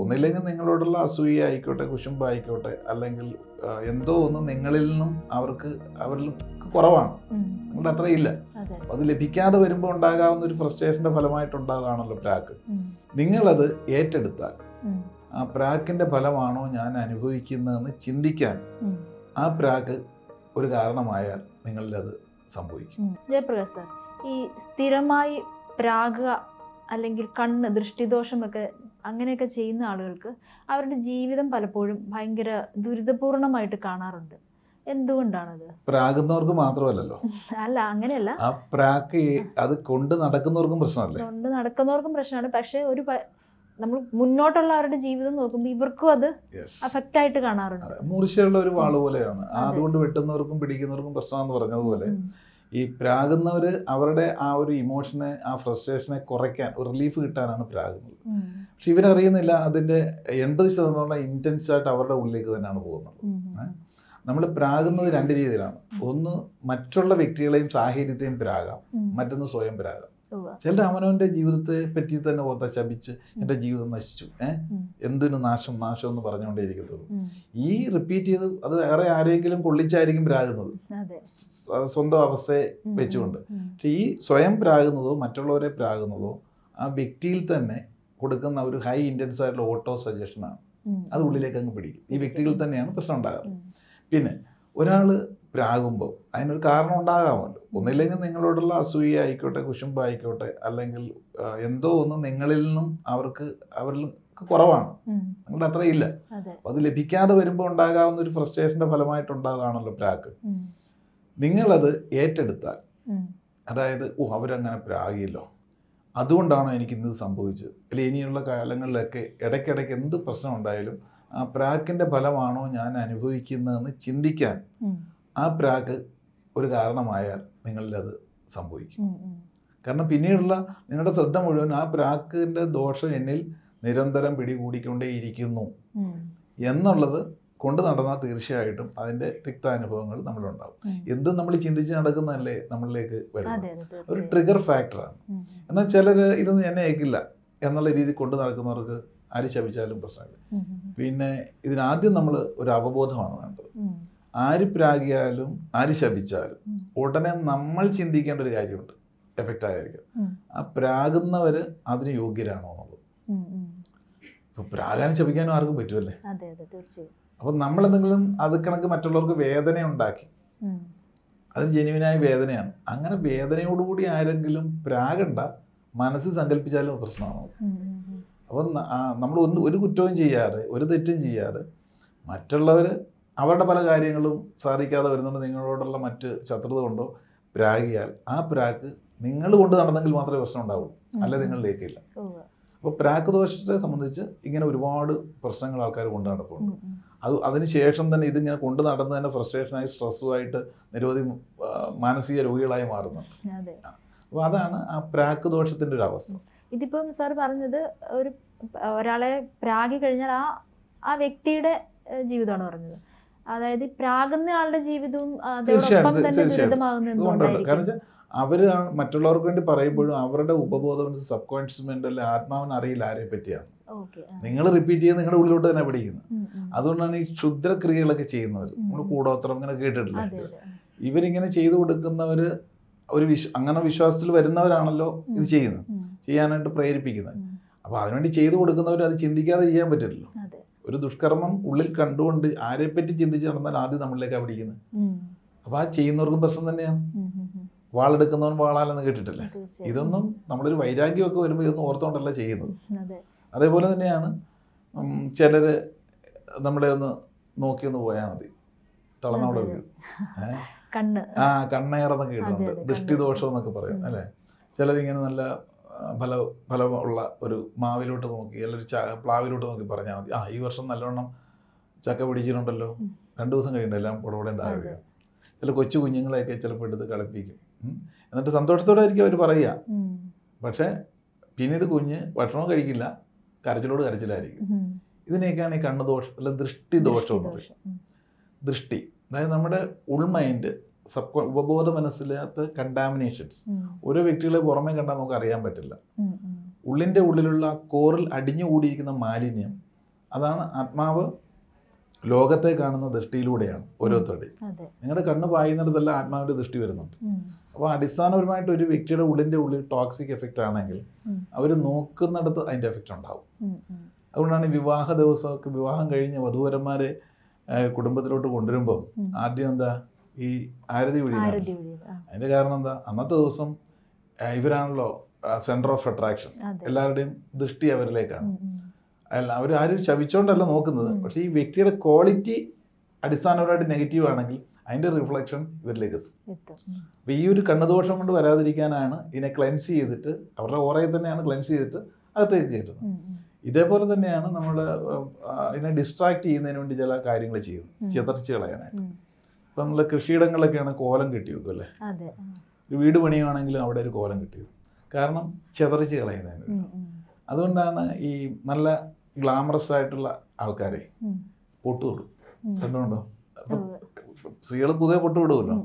ഒന്നില്ലെങ്കിൽ നിങ്ങളോടുള്ള അസൂയ ആയിക്കോട്ടെ കുശുമ്പ് ആയിക്കോട്ടെ അല്ലെങ്കിൽ എന്തോ ഒന്ന് നിങ്ങളിൽ നിന്നും അവർക്ക് അവരിൽ കുറവാണ്. നിങ്ങളുടെ അത്രയില്ല. അതെ. അപ്പൊ അത് ലഭിക്കാതെ വരുമ്പോൾ ഉണ്ടാകാവുന്ന ഒരു ഫ്രസ്ട്രേഷന്റെ ഫലമായിട്ടുണ്ടാകാണല്ലോ പ്രാക്ക്. നിങ്ങളത് ഏറ്റെടുത്താൽ ആ പ്രാക്കിന്റെ ഫലമാണോ ഞാൻ അനുഭവിക്കുന്നതെന്ന് ചിന്തിക്കാൻ ആ പ്രാക്ക് ഒരു കാരണമായാൽ നിങ്ങളിൽ അത് സംഭവിക്കും ജയപ്രകാശ് സാർ ഈ സ്ഥിരമായി പ്രാഗ അല്ലെങ്കിൽ കണ്ണ് ദൃഷ്ടിദോഷമൊക്കെ അങ്ങനെയൊക്കെ ചെയ്യുന്ന ആളുകൾക്ക് അവരുടെ ജീവിതം പലപ്പോഴും ഭയങ്കര ദുരിതപൂർണമായിട്ട് കാണാറുണ്ട് എന്തുകൊണ്ടാണത് പ്രാകുന്നവർക്ക് മാത്രമല്ലല്ലോ അല്ല അങ്ങനെയല്ല ആ പ്രാക്ക് അത് കൊണ്ട് നടക്കുന്നവർക്കും പ്രശ്നമല്ലേ കൊണ്ട് നടക്കുന്നവർക്കും പ്രശ്നമാണ് പക്ഷെ ഒരു നമ്മൾ മുന്നോട്ടുള്ള അവരുടെ ജീവിതം നോക്കുമ്പോൾ ഇവർക്കും അത്. അഫക്റ്റ് ആയിട്ട് കാണാറുണ്ട്. മൂർച്ചയുള്ള ഒരു വാൾ പോലെയാണ് അതെ. അതുകൊണ്ട് വെട്ടുന്നവർക്കും പിടിക്കുന്നവർക്കും പ്രശ്നമാണെന്ന് പറഞ്ഞതുപോലെ. ഈ പ്രാകുന്നവർ അവരുടെ ആ ഒരു ഇമോഷനെ ആ ഫ്രസ്ട്രേഷനെ കുറയ്ക്കാൻ ഒരു റിലീഫ് കിട്ടാനാണ് പ്രാകുന്നത്. പക്ഷെ ഇവരറിയുന്നില്ല അതിന്റെ എൺപത് ശതമാനം ഇന്റൻസ് ആയിട്ട് അവരുടെ ഉള്ളിലേക്ക് തന്നെയാണ് പോകുന്നത്. നമ്മൾ പ്രാകുന്നത് രണ്ട് രീതിയിലാണ്. ഒന്ന് മറ്റുള്ള വ്യക്തികളെയും സാഹചര്യത്തെയും പ്രാകാം. മറ്റൊന്ന് സ്വയം പ്രാകാം. ഉവ്വ. ചിലർ ജീവിതത്തെ പറ്റി തന്നെ ഓർത്ത ശപിച്ച് എന്റെ ജീവിതം നശിച്ചു. ഏഹ് എന്തിനു നാശം? നാശം എന്ന് പറഞ്ഞുകൊണ്ടേയിരിക്കുന്നത് ഉം. ഈ റിപ്പീറ്റ് ചെയ്ത് അത് വേറെ ആരെങ്കിലും കൊള്ളിച്ചായിരിക്കും പ്രാകുന്നത് സ്വന്തം അവസ്ഥയെ വെച്ചുകൊണ്ട്. പക്ഷെ ഈ സ്വയം പ്രാകുന്നതോ മറ്റുള്ളവരെ പ്രാകുന്നതോ ആ വ്യക്തിയിൽ തന്നെ കൊടുക്കുന്ന ഒരു ഹൈ ഇന്റൻസ് ആയിട്ടുള്ള ഓട്ടോ സജഷനാണ്. അത് ഉള്ളിലേക്ക് അങ്ങ് പിടിക്കും. ഈ വ്യക്തികളിൽ തന്നെയാണ് പ്രശ്നം ഉണ്ടാകുന്നത് പിന്നെ ഒരാൾ പ്രാകുമ്പോൾ അതിനൊരു കാരണം ഉണ്ടാകാമല്ലോ. ഒന്നില്ലെങ്കിൽ നിങ്ങളോടുള്ള അസൂയ ആയിക്കോട്ടെ കുശുമ്പ് ആയിക്കോട്ടെ അല്ലെങ്കിൽ എന്തോ ഒന്ന് നിങ്ങളിൽ നിന്നും അവർക്ക് അവരിൽ കുറവാണ്. നിങ്ങളുടെ അത്രയില്ല. അതെ. അത് ലഭിക്കാതെ വരുമ്പോൾ ഉണ്ടാകാവുന്ന ഒരു ഫ്രസ്ട്രേഷന്റെ ഫലമായിട്ടുണ്ടാകാണല്ലോ പ്രാക്ക്. നിങ്ങളത് ഏറ്റെടുത്താൽ അതായത് ഓ അവരങ്ങനെ പ്രാഗിയല്ലോ അതുകൊണ്ടാണോ എനിക്ക് ഇന്ന് സംഭവിച്ചത്. അല്ലെങ്കിൽ ഇനിയുള്ള കാലങ്ങളിലൊക്കെ ഇടയ്ക്കിടയ്ക്ക് എന്ത് പ്രശ്നം ഉണ്ടായാലും ആ പ്രാക്കിന്റെ ഫലമാണോ ഞാൻ അനുഭവിക്കുന്നതെന്ന് ചിന്തിക്കാൻ ആ പ്രാക്ക് ഒരു കാരണമായാൽ നിങ്ങളിൽ അത് സംഭവിക്കും. കാരണം പിന്നീടുള്ള നിങ്ങളുടെ ശ്രദ്ധ മുഴുവൻ ആ പ്രാക്കിന്റെ ദോഷം എന്നിൽ നിരന്തരം പിടികൂടിക്കൊണ്ടേയിരിക്കുന്നു. എന്നുള്ളത് കൊണ്ട് നടന്നാൽ തീർച്ചയായിട്ടും അതിന്റെ തിക്താനുഭവങ്ങൾ നമ്മളുണ്ടാവും. എന്തും നമ്മൾ ചിന്തിച്ച് നടക്കുന്നതല്ലേ നമ്മളിലേക്ക് വരുന്നത് ഒരു ട്രിഗർ ഫാക്ടറാണ്. എന്നാൽ ചിലർ ഇതൊന്നും എന്നെ ഏക്കില്ല എന്നുള്ള രീതി കൊണ്ട് നടക്കുന്നവർക്ക് ആര് ശപിച്ചാലും പ്രശ്നമില്ല. പിന്നെ ഇതിനാദ്യം നമ്മൾ ഒരു അവബോധമാണ് വേണ്ടത്. ആര് പ്രാഗിയാലും ആര് ശപിച്ചാലും. ഉടനെ നമ്മൾ ചിന്തിക്കേണ്ട ഒരു കാര്യമുണ്ട്. എഫക്റ്റ് ആയിരിക്കും. ആ പ്രാകുന്നവർ അതിന് യോഗ്യരാണോ എന്നുള്ളത്. ഇപ്പൊ പ്രാകാനും ശപിക്കാനും ആർക്കും പറ്റുമല്ലേ അപ്പൊ അപ്പം നമ്മളെന്തെങ്കിലും അത് കണക്ക് മറ്റുള്ളവർക്ക് വേദന ഉണ്ടാക്കി അത് ജെന്യുവിനായ വേദനയാണ്. അങ്ങനെ വേദനയോടുകൂടി ആരെങ്കിലും പ്രാകണ്ട മനസ്സ് സങ്കല്പിച്ചാലും പ്രശ്നമാണ്. അപ്പം നമ്മൾ ഒന്ന് ഒരു കുറ്റവും ചെയ്യാതെ ഒരു തെറ്റും ചെയ്യാതെ മറ്റുള്ളവർ അവരുടെ പല കാര്യങ്ങളും സാധിക്കാതെ വരുന്നുണ്ട്. നിങ്ങളോടുള്ള മറ്റ് ശത്രുത കൊണ്ടോ പ്രാഗിയാൽ ആ പ്രാക്ക് നിങ്ങൾ കൊണ്ട് നടന്നെങ്കിൽ മാത്രമേ പ്രശ്നം ഉണ്ടാവുള്ളൂ. അല്ലെ നിങ്ങളിലേക്കില്ല ഇല്ല അപ്പോൾ പ്രാക്ക് ദോഷത്തെ സംബന്ധിച്ച് ഇങ്ങനെ ഒരുപാട് പ്രശ്നങ്ങൾ ആൾക്കാർ കൊണ്ട് നടപ്പുണ്ട്. അത് അതിനുശേഷം തന്നെ ഇതിങ്ങനെ കൊണ്ട് നടന്ന് തന്നെ ഫ്രസ്ട്രേഷനായി സ്ട്രെസ്സുമായിട്ട് നിരവധി മാനസിക രോഗികളായി മാറുന്നുണ്ട്. അപ്പോൾ അതാണ് ആ പ്രാക്ക് ദോഷത്തിന്റെ ഒരു അവസ്ഥ. ഇതിപ്പം സാർ പറഞ്ഞത് ഒരു ഒരാളെ പ്രാഗി കഴിഞ്ഞാൽ ആ ആ വ്യക്തിയുടെ ജീവിതമാണ് പറഞ്ഞത്. അതായത് പ്രാകുന്ന ആളുടെ ജീവിതവും അതോടൊപ്പം തീർച്ചയായും, തന്നെ എന്തുകൊണ്ടായിരിക്കും അവർ മറ്റുള്ളവർക്ക് വേണ്ടി പറയുമ്പോഴും അവരുടെ ഉപബോധം സബ് കോൺഷ്യസ് മെന്റൽ ആത്മാവിന് അറിയില്ല ആരെ പറ്റിയാണ്. നിങ്ങൾ റിപ്പീറ്റ് ചെയ്ത് നിങ്ങളുടെ ഉള്ളിലോട്ട് തന്നെ പിടിക്കുന്നത് അതുകൊണ്ടാണ് ഈ ക്ഷുദ്രക്രിയകളൊക്കെ ചെയ്യുന്നവർ നമ്മൾ കൂടോത്രം ഇങ്ങനെ കേട്ടിട്ടില്ല? ഇവരിങ്ങനെ ചെയ്തു കൊടുക്കുന്നവർ ഒരു വിശ്വ അങ്ങനെ വിശ്വാസത്തിൽ വരുന്നവരാണല്ലോ ഇത്. ചെയ്യുന്നത്. ചെയ്യാനായിട്ട് പ്രേരിപ്പിക്കുന്നത്. അപ്പോൾ അതിനുവേണ്ടി ചെയ്തു കൊടുക്കുന്നവർ അത് ചിന്തിക്കാതെ ചെയ്യാൻ പറ്റില്ലല്ലോ. ഒരു ദുഷ്കർമ്മം ഉള്ളിൽ കണ്ടുകൊണ്ട് ആരെപ്പറ്റി ചിന്തിച്ച് നടന്നാൽ ആദ്യം നമ്മളിലേക്കാണ് പിടിക്കുന്നത്. അപ്പൊ അപ്പോൾ ആ ചെയ്യുന്നവർക്കും പ്രശ്നം തന്നെയാണ്. വാളെടുക്കുന്നവൻ വാളാലെന്ന് കേട്ടിട്ടില്ലേ. ഇതൊന്നും നമ്മളൊരു വൈരാഗ്യമൊക്കെ വരുമ്പോൾ ഇതൊന്നും ഓർത്തുകൊണ്ടല്ല ചെയ്യുന്നത്. അതെ. അതേപോലെ തന്നെയാണ് ചിലർ നമ്മളെ ഒന്ന് നോക്കി ഒന്ന് പോയാൽ മതി. തളർന്നവിടെ വീഴും. കണ്ണ്. ആ കണ്ണേറെന്നൊക്കെ കേട്ടിട്ടുണ്ട്. അതെ, ദൃഷ്ടിദോഷം എന്നൊക്കെ പറയും. അല്ലേ? ചിലരിങ്ങനെ നല്ല ഫല ഫലമുള്ള ഒരു മാവിലോട്ട് നോക്കി അല്ലെങ്കിൽ ച പ്ലാവിലോട്ട് നോക്കി പറഞ്ഞാൽ മതി. ആ ഈ വർഷം നല്ലോണം ചക്ക പിടിച്ചിട്ടുണ്ടല്ലോ. രണ്ടു ദിവസം കഴിയണ്ട എല്ലാം പുടപുടയും താഴെ. വീഴും. ചില കൊച്ചു കുഞ്ഞുങ്ങളെയൊക്കെ ചിലപ്പോൾ എടുത്ത് കളിപ്പിക്കും. എന്നിട്ട് സന്തോഷത്തോടെ ആയിരിക്കും അവർ പറയുക. പക്ഷേ പിന്നീട് കുഞ്ഞ് ഭക്ഷണവും കഴിക്കില്ല കരച്ചിലോട് കരച്ചിലായിരിക്കും. ഇതിനെയൊക്കെയാണ് ഈ കണ്ണ് ദോഷം അല്ല ദൃഷ്ടി ദോഷം എന്ന് പറയും. ദൃഷ്ടിദോഷം. ദൃഷ്ടി. അതായത് നമ്മുടെ ഉൾമൈൻഡ് സബ് ഉപബോധ മനസ്സിലകത്ത് കണ്ടാമിനേഷൻസ്. ഓരോ വ്യക്തികളെ പുറമേ കണ്ടാൽ നമുക്ക് അറിയാൻ പറ്റില്ല. ഉള്ളിന്റെ ഉള്ളിലുള്ള കോറിൽ അടിഞ്ഞുകൂടിയിരിക്കുന്ന മാലിന്യം അതാണ് ആത്മാവ് ലോകത്തെ കാണുന്ന ദൃഷ്ടിയിലൂടെയാണ് ഓരോരുത്തരുടെയും നിങ്ങളുടെ കണ്ണ് പായുന്നിടത്തെല്ലാം ആത്മാവിന്റെ ദൃഷ്ടി വരുന്നുണ്ട്. അപ്പോൾ അടിസ്ഥാനപരമായിട്ട് ഒരു വ്യക്തിയുടെ ഉള്ളിന്റെ ഉള്ളിൽ ടോക്സിക് എഫക്റ്റ് ആണെങ്കിൽ. അവർ നോക്കുന്നിടത്ത് അതിന്റെ എഫക്റ്റ് ഉണ്ടാവും. അതുകൊണ്ടാണ് വിവാഹ ദിവസമൊക്കെ വിവാഹം കഴിഞ്ഞ് വധൂവരന്മാരെ കുടുംബത്തിലോട്ട് കൊണ്ടുവരുമ്പോൾ ആദ്യം എന്താ ഈ ആരതി വഴി. ആ, അതിന്റെ കാരണം എന്താ? അന്നത്തെ ദിവസം ഇവരാണല്ലോ സെന്റർ ഓഫ് അട്രാക്ഷൻ എല്ലാവരുടെയും ദൃഷ്ടി അവരിലേക്കാണ്. അല്ല അവർ ആരും ശവിച്ചോണ്ടല്ല നോക്കുന്നത്. പക്ഷെ ഈ വ്യക്തിയുടെ ക്വാളിറ്റി അടിസ്ഥാനപരമായിട്ട് നെഗറ്റീവ് ആണെങ്കിൽ അതിന്റെ റിഫ്ലക്ഷൻ ഇവരിലേക്ക് എത്തും. അപ്പൊ. അപ്പോൾ ഈ ഒരു കണ്ണുദോഷം കൊണ്ട് വരാതിരിക്കാനാണ് ഇതിനെ ക്ലെൻസ് ചെയ്തിട്ട് അവരുടെ ഓറയെ തന്നെയാണ് ക്ലെൻസ് ചെയ്തിട്ട് അകത്തേക്ക് കയറ്റുന്നത്. ഇതേപോലെ തന്നെയാണ് നമ്മൾ ഇതിനെ ഡിസ്ട്രാക്ട് ചെയ്യുന്നതിന് വേണ്ടി ചില കാര്യങ്ങൾ ചെയ്യുന്നത്. ഉം. കളയാനായിട്ട്. ഇപ്പം നമ്മൾ കൃഷിയിടങ്ങളിലൊക്കെയാണ് കോലം കെട്ടി വെക്കും അല്ലേ. ഒരു വീട് പണിയുവാണെങ്കിലും അവിടെ ഒരു കോലം കെട്ടി വെക്കും കാരണം ചെതറിച്ച് കളയുന്നതിന്. അതുകൊണ്ടാണ് ഈ നല്ല ഗ്ലാമറസ് ആയിട്ടുള്ള ആൾക്കാരെ പൊട്ടു പൊട്ട് തൊടും. ഉം. കണ്ടുകൊണ്ടോ. സ്ത്രീകൾ പൊതുവെ പൊട്ട് വിടുമല്ലോ.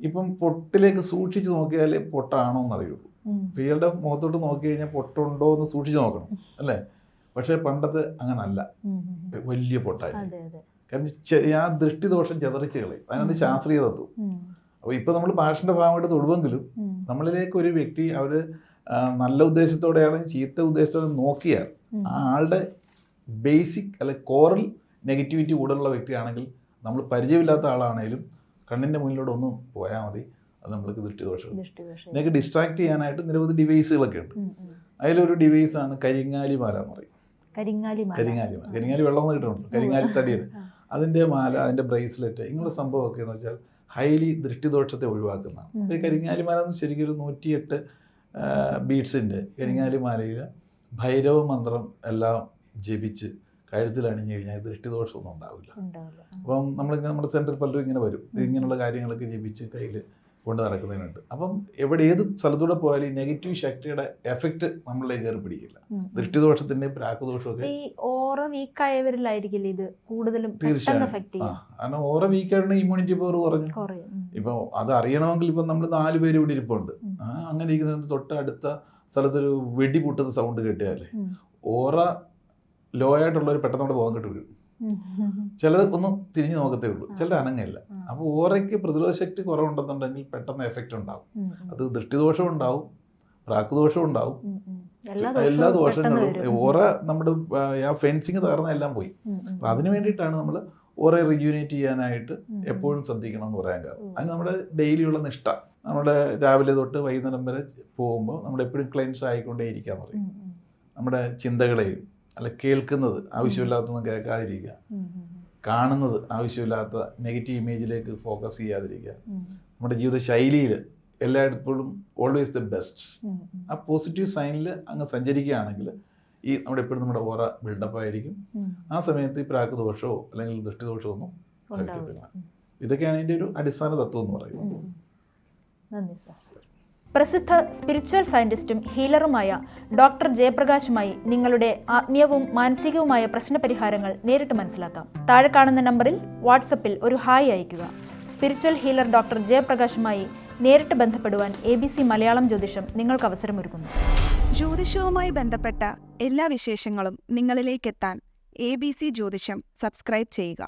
ഇപ്പം പൊട്ടിലേക്ക് സൂക്ഷിച്ച് നോക്കിയാലേ പൊട്ടാണോ എന്നറിയുള്ളൂ. അറിയുള്ളൂ സ്ത്രീകളുടെ മുഖത്തോട്ട് നോക്കി കഴിഞ്ഞാൽ പൊട്ടുണ്ടോ എന്ന് സൂക്ഷിച്ച് നോക്കണം അല്ലേ? പക്ഷേ പണ്ടത്തെ അങ്ങനല്ല. വലിയ പൊട്ടായി കാരണം ആ ദൃഷ്ടിദോഷം ചെതറിച്ച് കളയും അതിനാണ് ശാസ്ത്രീയ തത്വം. അപ്പോൾ ഇപ്പോൾ നമ്മൾ പാഷന്റെ ഭാഗമായിട്ട് തൊടുവെങ്കിലും നമ്മളിലേക്ക് ഒരു വ്യക്തി അവർ നല്ല ഉദ്ദേശത്തോടെയാണ് ചീത്ത ഉദ്ദേശത്തോടെ നോക്കിയാൽ ആ ആളുടെ ബേസിക് അല്ലെ കോറൽ നെഗറ്റിവിറ്റി കൂടുതലുള്ള വ്യക്തിയാണെങ്കിൽ നമ്മൾ പരിചയമില്ലാത്ത ആളാണെങ്കിലും കണ്ണിന്റെ മുന്നിലൂടെ ഒന്ന് പോയാൽ മതി. അത് നമ്മൾക്ക് ദൃഷ്ടിദോഷം. നിങ്ങൾക്ക് ഡിസ്ട്രാക്ട് ചെയ്യാനായിട്ട് നിരവധി ഡിവൈസുകളൊക്കെ ഉണ്ട്. അതിലൊരു ഡിവൈസാണ് കരിങ്ങാലി മാല എന്ന് പറയും. കരിങ്ങാലി. കരിങ്ങാലി കരിങ്ങാലി വെള്ളം എന്ന് കിട്ടുന്നുണ്ട് കരിങ്ങാലി തടിയുടെ ആ. അതിന്റെ മാല അതിന്റെ ബ്രേസ്ലെറ്റ് ഇങ്ങനെയുള്ള സംഭവമൊക്കെ എന്ന് വെച്ചാൽ ഹൈലി ദൃഷ്ടിദോഷത്തെ ഒഴിവാക്കുന്നതാണ്. ഈ കരിങ്ങാലി മാല എന്ന് ശരിക്കും ഒരു നൂറ്റിയെട്ട് ബീഡ്സിന്റെ കരിങ്ങാലി മാലയിൽ ഭൈരവ മന്ത്രം എല്ലാം ജപിച്ച് കഴുത്തിൽ അണിഞ്ഞു കഴിഞ്ഞാൽ ദൃഷ്ടിദോഷമൊന്നും ഉണ്ടാവില്ല. അപ്പം നമ്മളിങ്ങനെ നമ്മുടെ സെന്ററിൽ പലരും ഇങ്ങനെ വരും. ഇങ്ങനെയുള്ള കാര്യങ്ങളൊക്കെ ജപിച്ച് കയ്യിൽ കൊണ്ട് നടക്കുന്നതിനുണ്ട്. അപ്പം എവിടെ ഏത് സ്ഥലത്തൂടെ പോയാലും നെഗറ്റീവ് ശക്തിയുടെ എഫക്റ്റ് നമ്മളിലേക്ക് കയറി പിടിക്കില്ല. ദൃഷ്ടിദോഷത്തിന്റെയും പ്രാക്കുദോഷമൊക്കെ ഈ ഓറ വീക്കായവരിലായിരിക്കില്ലേ ഇത് കൂടുതലും തീർച്ചയായും. കാരണം ഓരോ വീക്കായിട്ട് ഇമ്മ്യൂണിറ്റി പവർ കുറഞ്ഞു. ഇപ്പൊ അത് അറിയണമെങ്കിൽ ഇപ്പൊ നമ്മൾ നാല് പേര് ഇവിടെ ഇരിപ്പുണ്ട്. അങ്ങനെ ഇരിക്കുന്ന തൊട്ട് അടുത്ത സ്ഥലത്തൊരു വെടി പൊട്ടുന്ന സൗണ്ട് കേട്ടിയാലേ. ഓറ ലോ ആയിട്ടുള്ളവർ പെട്ടെന്ന് അവിടെ പോകാൻ കിട്ടും. ഉം. ഒന്ന് തിരിഞ്ഞു നോക്കത്തേ ഉള്ളൂ ചിലത് അനങ്ങയില്ല. അപ്പോൾ ഓറയ്ക്ക് പ്രതിരോധ ശക്തി കുറവുണ്ടെന്നുണ്ടെങ്കിൽ പെട്ടെന്ന് എഫക്റ്റ് ഉണ്ടാവും. അത് ദൃഷ്ടിദോഷം ഉണ്ടാവും പ്രാക്കുദോഷം ഉണ്ടാവും. എല്ലാ ദോഷങ്ങളും. ഓറ നമ്മുടെ ആ, ഫെൻസിങ് തകർന്ന എല്ലാം പോയി അപ്പൊ അതിന് വേണ്ടിയിട്ടാണ് നമ്മൾ ഓറെ റിയൂനേറ്റ് ചെയ്യാനായിട്ട് എപ്പോഴും ശ്രദ്ധിക്കണം എന്ന് പറയാൻ കാരണം. അത് നമ്മുടെ ഡെയിലിയുള്ള നിഷ്ഠ നമ്മുടെ രാവിലെ തൊട്ട് വൈകുന്നേരം വരെ പോകുമ്പോൾ നമ്മൾ എപ്പോഴും ക്ലെൻസ് ആയിക്കൊണ്ടേ ഇരിക്കാൻ പറയും. നമ്മുടെ ചിന്തകളെയും അല്ല കേൾക്കുന്നത് ആവശ്യമില്ലാത്തൊന്നും കേൾക്കാതിരിക്കുക. കാണുന്നത് ആവശ്യമില്ലാത്ത നെഗറ്റീവ് ഇമേജിലേക്ക് ഫോക്കസ് ചെയ്യാതിരിക്കുക. നമ്മുടെ ജീവിത ശൈലിയിൽ എല്ലായിടത്തോടും ഓൾവേസ് ദ ബെസ്റ്റ്. ആ പോസിറ്റീവ് സൈനിൽ അങ്ങ് സഞ്ചരിക്കുകയാണെങ്കിൽ ഈ നമ്മുടെ എപ്പോഴും നമ്മുടെ ഓറ ബിൽഡപ്പ് ആയിരിക്കും. ആ സമയത്ത് ഈ പ്രാക്ക് ദോഷമോ അല്ലെങ്കിൽ ദൃഷ്ടിദോഷമോ ഒന്നും ഭവിക്കത്തില്ല. ഇതൊക്കെയാണ് ഇതിന്റെ ഒരു അടിസ്ഥാന തത്വം എന്ന് പറയുന്നത്. നന്ദി സാർ. പ്രസിദ്ധ സ്പിരിച്വൽ സയന്റിസ്റ്റും ഹീലറുമായ ഡോക്ടർ ജയപ്രകാശുമായി നിങ്ങളുടെ ആത്മീയവും മാനസികവുമായ പ്രശ്നപരിഹാരങ്ങൾ നേരിട്ട് മനസ്സിലാക്കാം. താഴെ കാണുന്ന നമ്പറിൽ വാട്സപ്പിൽ ഒരു ഹായ് അയയ്ക്കുക. സ്പിരിച്വൽ ഹീലർ ഡോക്ടർ ജയപ്രകാശുമായി നേരിട്ട് ബന്ധപ്പെടുവാൻ എ ബി സി മലയാളം ജ്യോതിഷം നിങ്ങൾക്ക് അവസരമൊരുക്കുന്നു. ജ്യോതിഷവുമായി ബന്ധപ്പെട്ട എല്ലാ വിശേഷങ്ങളും നിങ്ങളിലേക്കെത്താൻ A B C Jyothisham subscribe ചെയ്യുക.